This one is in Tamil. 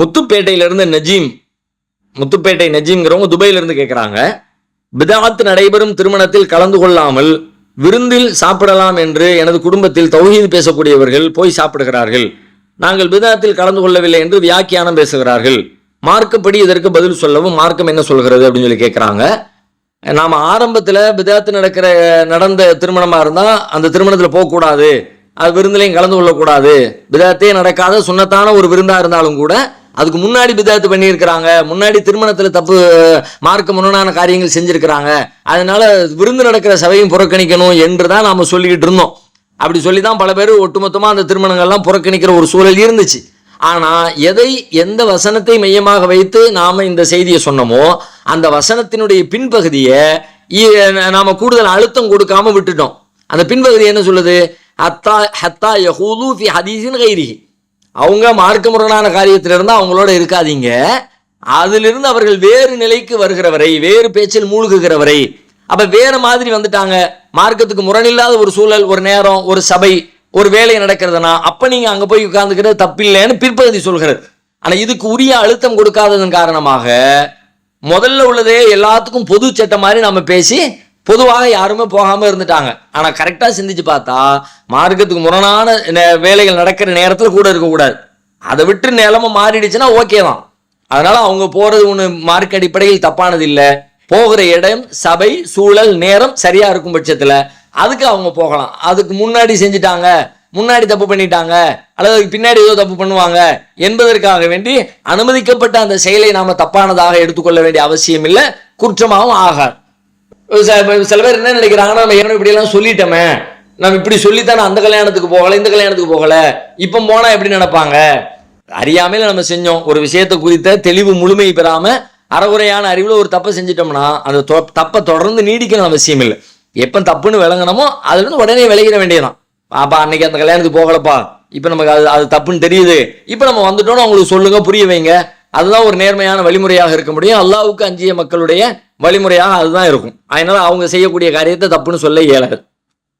முத்துப்பேட்டையிலிருந்து நஜீம் முத்துப்பேட்டை நஜீம்ங்கிறவங்க துபாயிலிருந்து கேட்குறாங்க பிதாத் நடைபெறும் திருமணத்தில் கலந்து கொள்ளாமல் விருந்தில் சாப்பிடலாம் என்று எனது குடும்பத்தில் தௌஹீது பேசக்கூடியவர்கள் போய் சாப்பிடுகிறார்கள். நாங்கள் பிதாத்தில் கலந்து கொள்ளவில்லை என்று வியாக்கியானம் பேசுகிறார்கள். மார்க்கப்படி இதற்கு பதில் சொல்லவும் மார்க்கம் என்ன சொல்கிறது அப்படின்னு சொல்லி கேட்குறாங்க நாம் ஆரம்பத்தில் பிதாத்து நடக்கிற நடந்த திருமணமாக இருந்தால் அந்த திருமணத்தில் போகக்கூடாது. அது விருந்திலையும் கலந்து கொள்ளக்கூடாது. பிதாத்தே நடக்காத சுண்ணத்தான ஒரு விருந்தாக இருந்தாலும் கூட அதுக்கு முன்னாடி பிதாத்து பண்ணியிருக்கிறாங்க. முன்னாடி திருமணத்தில் தப்பு மார்க்க முரணான காரியங்கள் செஞ்சுருக்கிறாங்க. அதனால விருந்து நடக்கிற சபையும் புறக்கணிக்கணும் என்று தான் நாம் சொல்லிக்கிட்டு இருந்தோம். அப்படி சொல்லி தான் பல பேர் ஒட்டுமொத்தமாக அந்த திருமணங்கள்லாம் புறக்கணிக்கிற ஒரு சூழல் இருந்துச்சு. ஆனால் எதை எந்த வசனத்தை மையமாக வைத்து நாம் இந்த செய்தியை சொன்னோமோ அந்த வசனத்தினுடைய பின்பகுதியை இ- கூடுதல் அழுத்தம் கொடுக்காம விட்டுட்டோம். அந்த பின்பகுதி என்ன சொல்லுது? ஹத்தா ஹத்தா யஹூது ஃபி ஹதீஸின் கைரிஹி. அவங்க மார்க்கமுரணான காரியத்தில் இருந்தால் அவங்களோட இருக்காதீங்க. அதிலிருந்து அவர்கள் வேறு நிலைக்கு வருகிறவரை வேறு பேச்சில் மூழ்குகிறவரை. அப்ப வேற மாதிரி வந்துட்டாங்க. மார்க்கத்துக்கு முரணில்லாத ஒரு சூழல் ஒரு நேரம் ஒரு சபை ஒரு வேலை நடக்கிறதுனா அப்ப நீங்க அங்க போய் உட்கார்ந்துக்கிறது தப்பில்லைன்னு பிற்பகுதி சொல்கிறது ஆனா இதுக்கு உரிய அழுத்தம் கொடுக்காததன் காரணமாக முதல்ல உள்ளதே எல்லாத்துக்கும் பொது சட்டம் மாதிரி நம்ம பேசி பொதுவாக யாருமே போகாமல் இருந்துட்டாங்க. ஆனால் கரெக்டாக சிந்திச்சு பார்த்தா மார்க்கத்துக்கு முரணான வேலைகள் நடக்கிற நேரத்தில் கூட இருக்கக்கூடாது அதை விட்டு நிலமை மாறிடுச்சுன்னா ஓகே தான். அதனால் அவங்க போகிறது ஒன்று மார்க் அடிப்படையில் தப்பானது இல்லை. போகிற இடம் சபை சூழல் நேரம் சரியாக இருக்கும் பட்சத்தில் அதுக்கு அவங்க போகலாம். அதுக்கு முன்னாடி செஞ்சுட்டாங்க முன்னாடி தப்பு பண்ணிட்டாங்க அல்லது அதுக்கு பின்னாடி ஏதோ தப்பு பண்ணுவாங்க என்பதற்காக வேண்டி அனுமதிக்கப்பட்ட அந்த செயலை நாம தப்பானதாக எடுத்துக்கொள்ள வேண்டிய அவசியம் இல்லை குற்றமாகவும் ஆகாது. சில சில பேர் என்ன நினைக்கிறாங்கன்னா நம்ம ஏற்கனவே இப்படியெல்லாம் சொல்லிட்டோமே. நம்ம இப்படி சொல்லித்தானே அந்த கல்யாணத்துக்கு போகலை இந்த கல்யாணத்துக்கு போகலை. இப்போ போனால் எப்படி நினைப்பாங்க? அறியாமையில நம்ம செஞ்சோம். ஒரு விஷயத்தை குறித்த தெளிவு முழுமை பெறாமல் அறகுறையான அறிவில் ஒரு தப்பை செஞ்சிட்டோம்னா அந்த தப்பை தொடர்ந்து நீடிக்கணும் அவசியம் இல்லை. எப்போ தப்புன்னு விளங்கணுமோ அதுலேருந்து உடனே விளையிட வேண்டியதான் பாப்பா அன்னைக்கு அந்த கல்யாணத்துக்கு போகலப்பா. இப்போ நமக்கு அது அது தப்புன்னு தெரியுது. இப்போ நம்ம வந்துட்டோம்னு அவங்களுக்கு சொல்லுங்க புரிய வைங்க. அதுதான் ஒரு நேர்மையான வழிமுறையாக இருக்க முடியும். அல்லாவுக்கு அஞ்சிய மக்களுடைய வழிமுறையாக அதுதான் இருக்கும். அதனால் அவங்க செய்யக்கூடிய காரியத்தை தப்புன்னு சொல்ல இயலாது.